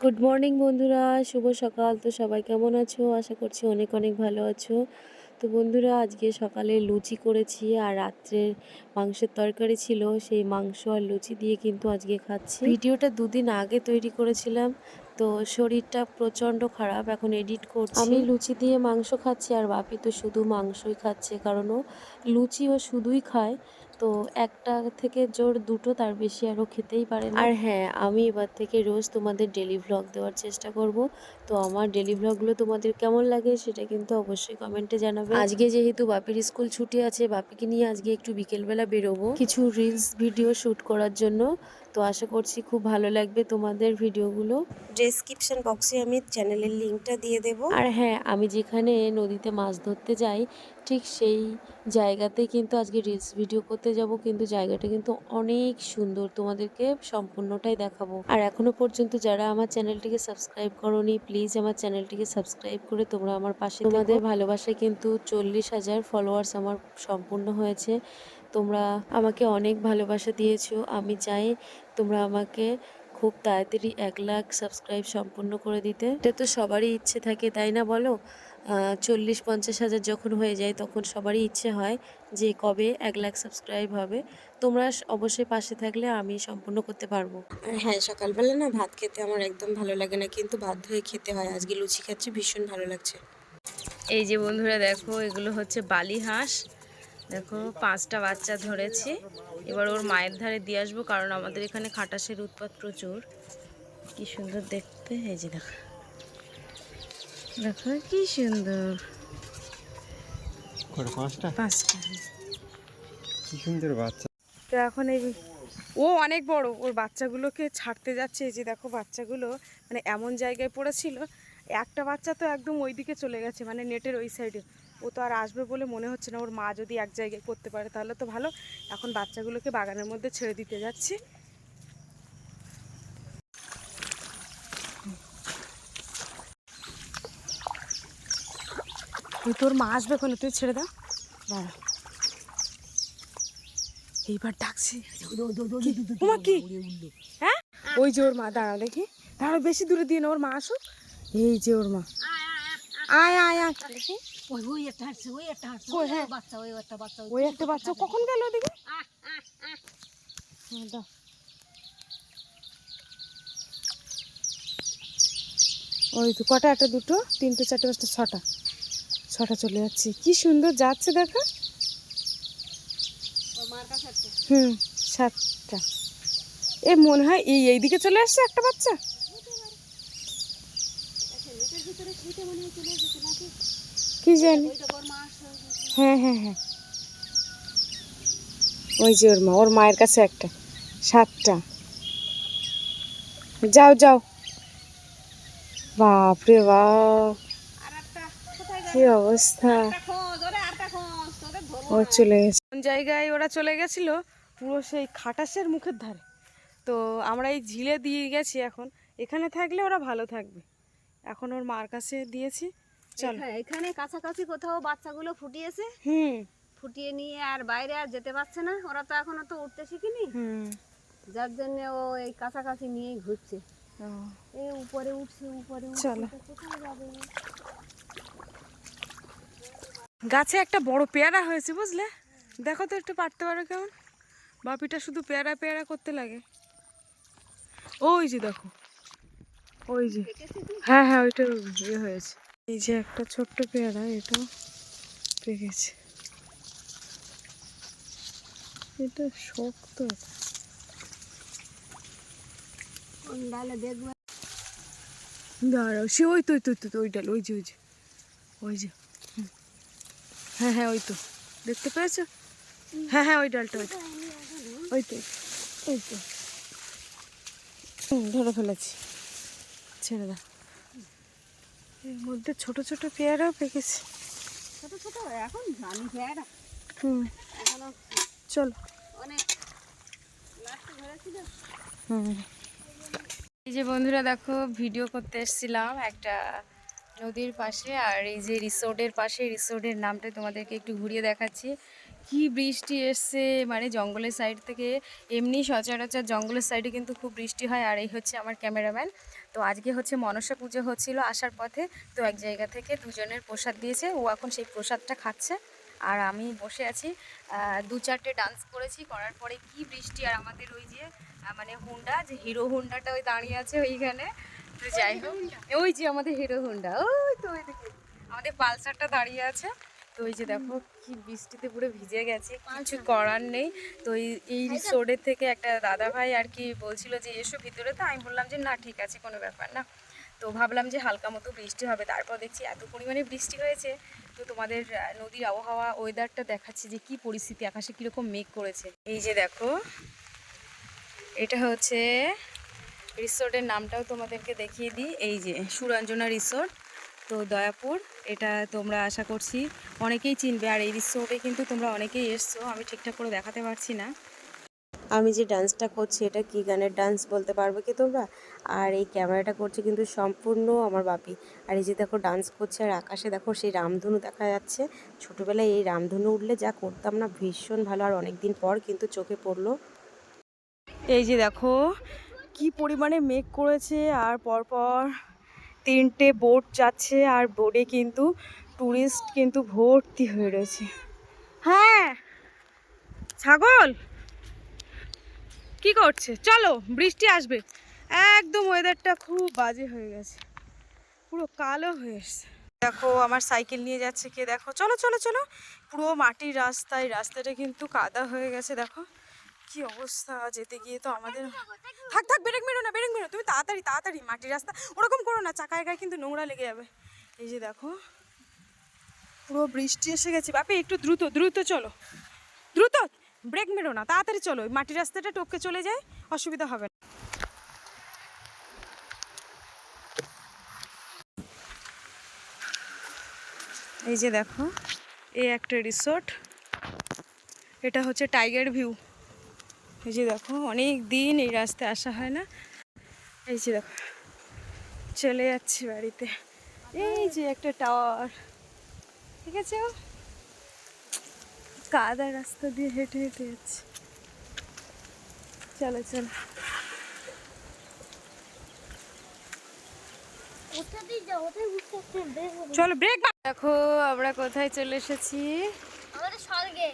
Good morning বন্ধুরা। শুভ সকাল। তো সবাই কেমন আছো? আশা করছি অনেক অনেক ভালো আছো। তো বন্ধুরা, আজকে সকালে লুচি করেছি আর রাত্রের মাংসের তরকারি ছিল। সেই মাংস আর লুচি দিয়ে কিন্তু আজকে খাচ্ছি। ভিডিওটা দুদিন আগে তৈরি করেছিলাম। তো শরীরটা প্রচণ্ড খারাপ। এখন এডিট করছি। আমি লুচি দিয়ে মাংস খাচ্ছি আর বাপি তো শুধু মাংসই খাচ্ছে। কারণ ও লুচি ও শুধুই খায়। তো একটা থেকে জোর দুটো তার বেশি আরও খেতেই পারে না। আর হ্যাঁ আমি এবার থেকে রোজ তোমাদের ডেলি ভ্লগ দেওয়ার চেষ্টা করব। তো আমার ডেলি ভ্লগগুলো তোমাদের কেমন লাগে সেটা কিন্তু অবশ্যই কমেন্টে জানাবে। আজকে যেহেতু বাপির স্কুল ছুটি আছে, বাপিকে নিয়ে আজকে একটু বিকেলবেলা বেরোবো। কিছু রিলস ভিডিও শ্যুট করার জন্য। তো আশা করছি খুব ভালো লাগবে তোমাদের ভিডিওগুলো। ডেসক্রিপশন বক্সে আমি চ্যানেলের লিঙ্কটা দিয়ে দেব। আর হ্যাঁ আমি যেখানে নদীতে মাছ ধরতে যাই ঠিক সেই জায়গাতেই কিন্তু আজকে রিলস ভিডিও করতে যাব। কিন্তু জায়গাটা কিন্তু অনেক সুন্দর তোমাদেরকে সম্পূর্ণটাই দেখাবো। আর এখনও পর্যন্ত যারা আমার চ্যানেলটিকে সাবস্ক্রাইব করনি প্লিজ আমার চ্যানেলটিকে সাবস্ক্রাইব করে তোমরা আমার পাশে তোমাদের ভালোবাসায় কিন্তু চল্লিশ হাজার ফলোয়ার্স আমার সম্পূর্ণ হয়েছে। তোমরা আমাকে অনেক ভালোবাসা দিয়েছ। আমি চাই তোমরা আমাকে খুব তাড়াতাড়ি এক লাখ সাবস্ক্রাইব সম্পূর্ণ করে দিতে। এটা তো সবারই ইচ্ছে থাকে তাই না বলো? চল্লিশ পঞ্চাশ হাজার যখন হয়ে যায় তখন সবারই ইচ্ছে হয় যে কবে এক লাখ সাবস্ক্রাইব হবে। তোমরা অবশ্যই পাশে থাকলে আমি সম্পূর্ণ করতে পারব। হ্যাঁ সকালবেলা না ভাত খেতে আমার একদম ভালো লাগে না কিন্তু বাধ্য হয়ে খেতে হয়। আজকে লুচি খাচ্ছি ভীষণ ভালো লাগছে। এই যে বন্ধুরা দেখো এগুলো হচ্ছে বালি হাঁস। দেখো পাঁচটা বাচ্চা ধরেছি। এবার ওর মায়ের ধারে দিয়ে আসব কারণ আমাদের এখানে খাটাসের উৎপাত প্রচুর। কি সুন্দর দেখতে এই যে দেখো। দেখো কি সুন্দর। পাঁচটা? পাঁচটা। কি সুন্দর বাচ্চা। তো এখন এই ও অনেক বড় ওর বাচ্চাগুলোকে ছাড়তে যাচ্ছে। এই যে দেখো বাচ্চাগুলো মানে এমন জায়গায় পড়েছিল। একটা বাচ্চা তো একদম ওই দিকে চলে গেছে মানে নেটের ওই সাইডে ও তো আর আসবে বলে মনে হচ্ছে না, ওর মা যদি এক জায়গায় করতে পারে তাহলে তো ভালো। এখন বাচ্চাগুলোকে বাগানের মধ্যে ছেড়ে দিতে যাচ্ছি। তোর মা আসবে কোনো তুই ছেড়ে দাও দাঁড়া। এইবার ডাকছি। ওমা কি? হ্যাঁ? ওই যে ওর মা দাঁড়াও দেখি। দাঁড়াও বেশি দূরে দিয়ে না, ওর মা আসুক। এই যে ওর মা। আয় আয় আয়। দেখি। ওই ওই একটা হাঁটছে ওই একটা হাঁটছে ওই হ্যাঁ। বাচ্চা ওই একটা বাচ্চা ওই একটা বাচ্চা কখন গেল ওদিকে? হ্যাঁ, দাও। ওই তো কটা একটা দুটো তিনটে চারটে পাঁচটা ছটা। ছটা চলে যাচ্ছে। কি সুন্দর যাচ্ছে দেখা। হুম সাতটা। এ মনে হয় এই এইদিকে চলে আসছে একটা বাচ্চা? কি জানি? হ্যাঁ হ্যাঁ হ্যাঁ। ওই যে ওর মা, ওর মায়ের কাছে একটা, সাতটা। যাও যাও। বাপরে বাপ। কি অবস্থা? ও চলে গেছে। কোন জায়গায় ওরা চলে গেছিল? পুরো সেই খাটাসের মুখের ধারে। তো আমরা এই ঝিলে দিয়ে গেছি এখন। এখানে থাকলে ওরা ভালো থাকবে। এখন ওর মার কাছে দিয়েছি। এখানে- কাছাকাছি কোথাও বাচ্চাগুলো ফুটিয়েছে। হুম। ফুটিয়ে নিয়ে আর বাইরে আর যেতে পারছে না। ওরা তো এখনও তো উঠতে শিখিনি। যার জন্য ও এই কাছাকাছি নিয়েই ঘুরছে। এই উপরে উঠছে উপরে চলো। গাছে একটা বড় পেয়ারা হয়েছে বুঝলে? দেখো তো একটু পারতে পারো কেমন? বাপিটা শুধু পেয়ারা পেয়ারা করতে লাগে। ওই যে দেখো। ওই যে। হ্যাঁ হ্যাঁ ওইটা ইয়ে হয়েছে। এই যে একটা ছোট্ট পেয়ারা এটাও পেকেছে এটা শক্ত দাঁড়াও সে ওই তো ওই তো ওই তো, ওই ডাল ওই যে ওই যে ওই যে হ্যাঁ হ্যাঁ ওই তো। দেখতে পেয়েছ? হ্যাঁ হ্যাঁ ওই ডালটা ওই তো ওই তো ওই তো। ধরে ফেলেছি। ছেড়ে দাও। এর মধ্যে ছোট ছোট পেয়ারাও পেকেছে। ছোট ছোট? এখন জানি পেয়ারা। হুম। চলো। অনেক হুম। এই যে বন্ধুরা দেখো ভিডিও করতে এসেছিলাম একটা নদীর পাশে আর এই যে রিসোর্টের পাশে রিসোর্টের নামটা তোমাদেরকে একটু ঘুরিয়ে দেখাচ্ছি। কি বৃষ্টি এসছে? মানে জঙ্গলের সাইড থেকে এমনি সচরাচর জঙ্গলের সাইডে কিন্তু খুব বৃষ্টি হয়, আর এই হচ্ছে আমার ক্যামেরাম্যান তো আজকে হচ্ছে মনসা পুজো হচ্ছিল আসার পথে, তো এক জায়গা থেকে দুজনের প্রসাদ দিয়েছে, ও এখন সেই প্রসাদটা খাচ্ছে। আর আমি বসে আছি দু চারটে ডান্স করেছি, করার পরে কি বৃষ্টি আর আমাদের ওই যে মানে হুন্ডা, যে হিরো হুন্ডাটা ওই দাঁড়িয়ে আছে ওইখানে। তো যাই হোক, ওই যে আমাদের হিরো হুন্ডা, ওই তো ওই দেখে আমাদের পালসারটা দাঁড়িয়ে আছে। তো এই যে দেখো কি বৃষ্টিতে পুরো ভিজে গেছে কিছু করার নেই। তো এই এই রিসোর্টের থেকে একটা দাদা ভাই আর কি বলছিল যে এসো ভিতরে তো। আমি বললাম যে না ঠিক আছে কোনো ব্যাপার না। তো ভাবলাম যে হালকা মতো বৃষ্টি হবে তারপর দেখছি এত পরিমাণে বৃষ্টি হয়েছে। তো তোমাদের নদীর আবহাওয়া ওয়েদারটা দেখাচ্ছে যে কি পরিস্থিতি আকাশে কীরকম মেঘ করেছে। এই যে দেখো এটা হচ্ছে রিসোর্টের নামটাও তোমাদেরকে দেখিয়ে দিই। এই যে সুরঞ্জনা রিসোর্ট তো দয়াপুর, এটা তোমরা আশা করছি অনেকেই চিনবে। আর এই রিসোর্টে কিন্তু তোমরা অনেকেই এসছো, আমি ঠিকঠাক করে দেখাতে পারছি না। আমি যে ডান্সটা করছি, এটা কি গানের ডান্স বলতে পারবে কি তোমরা? আর এই ক্যামেরাটা করছে কিন্তু সম্পূর্ণ আমার বাপি। আর এই যে দেখো, ডান্স করছে, আর আকাশে দেখো, সেই রামধনু দেখা যাচ্ছে। ছোটোবেলায় এই রামধনু উঠলে যা করতাম না, ভীষণ ভালো। আর অনেক দিন পর কিন্তু চোখে পড়ল। এই যে দেখো, কি পরিমাণে মেঘ করেছে, আর পরপর তিনটে বোট যাচ্ছে আর বোটে কিন্তু টুরিস্ট কিন্তু ভর্তি হয়ে রয়েছে। হ্যাঁ ছাগল? কি করছে? চলো বৃষ্টি আসবে। একদম ওয়েদারটা খুব বাজে হয়ে গেছে। পুরো কালো হয়ে এসছে। দেখো আমার সাইকেল নিয়ে যাচ্ছে কে? দেখো চলো চলো চলো। পুরো মাটির রাস্তায় রাস্তাটা কিন্তু কাদা হয়ে গেছে দেখো। কি অবস্থা? যেতে গিয়ে তো আমাদের থাক থাক ব্রেক মেরো না ব্রেক মেরো তুমি তাড়াতাড়ি তাড়াতাড়ি মাটির রাস্তা। ওরকম করো না চাকায় গায়ে কিন্তু নোংরা লেগে যাবে। এই যে দেখো পুরো বৃষ্টি এসে গেছে। বাপি একটু দ্রুত দ্রুত চলো। দ্রুত ব্রেক মেরো না তাড়াতাড়ি চলো। মাটির রাস্তাটা টপকে চলে যায় অসুবিধা হবে না। এই যে দেখো এই একটা রিসোর্ট। এটা হচ্ছে টাইগার ভিউ। এই যে দেখো, অনেক দিন এই রাস্তায় আসা হয় না। এই যে দেখো, চলে যাচ্ছি বাড়িতে। এই যে একটা টাওয়ার, ঠিক আছে কাদা রাস্তা দিয়ে হেঁটে হেঁটে যাচ্ছি। চলো চলো। চলো ব্রেক দেখো, আমরা কোথায় চলে এসেছি? স্বর্গে।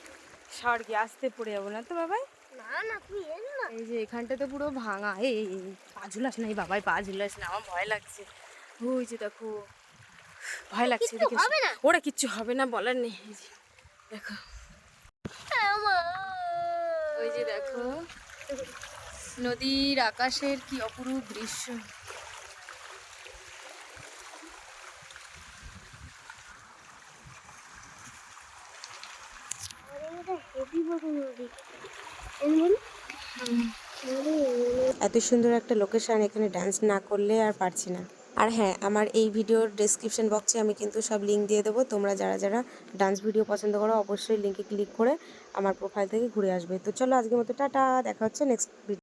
স্বর্গে আসতে পড়ে যাব না তো বাবাই? না না তুই এন না। এই যে এখানটা তো পুরো ভাঙা এই পা ঝুলাস না এই বাবাই পা ঝুলাস না আমার ভয় লাগছে। ওই যে দেখো ভয় লাগছে কিচ্ছু হবে না? ওরা কিচ্ছু হবে না বলার নেই যে, দেখো। ওই যে দেখো নদীর আকাশের কি অপরূপ দৃশ্য হেভি বড় নদী এন বল এত সুন্দর একটা লোকেশন এখানে ডান্স না করলে আর পারছি না। আর হ্যাঁ আমার এই ভিডিওর ডেসক্রিপশন বক্সে আমি কিন্তু সব লিঙ্ক দিয়ে দেবো। তোমরা যারা যারা ডান্স ভিডিও পছন্দ করো, অবশ্যই লিঙ্কে ক্লিক করে আমার প্রোফাইল থেকে ঘুরে আসবে। তো চলো আজকের মতো, টাটা, দেখা হচ্ছে নেক্সট ভিডিও